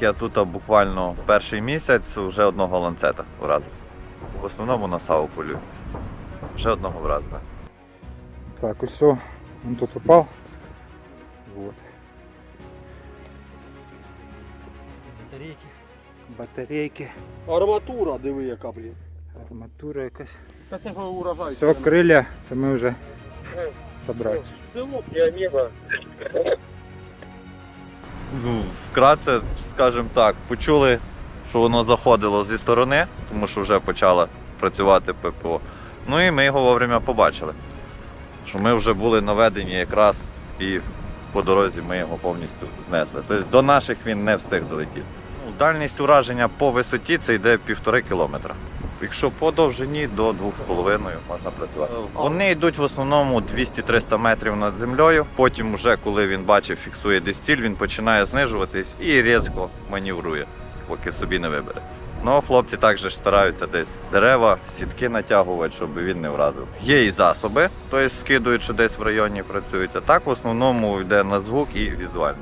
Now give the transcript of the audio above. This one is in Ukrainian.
Я тут буквально перший місяць вже одного ланцета вразив. В основному на саву полюю. Вже одного вразив. Так, ось все. він тут попав. Вот. Батарейки. Батарейки, Арматура, диви яка, блін. арматура якась. Та це урожай. Все, крилля, це ми вже забрали. Село Піаміга. Ну, вкратце, скажімо так, почули, що воно заходило зі сторони, тому що вже почала працювати ППО. Ну і ми його вовремя побачили. Що ми вже були наведені якраз і по дорозі ми його повністю знесли. Тобто до наших він не встиг долетіти. Дальність ураження по висоті це йде півтори кілометра. Якщо по довжині до 2,5 можна працювати. Вони йдуть в основному 200-300 метрів над землею. Потім, вже коли він бачить, фіксує десь ціль, він починає знижуватись і різко маневрує, поки собі не вибере. Ну, хлопці також стараються десь дерева, сітки натягувати, щоб він не вразив. Є і засоби, тобто скидують, що десь в районі працюють. А так в основному йде на звук і візуально.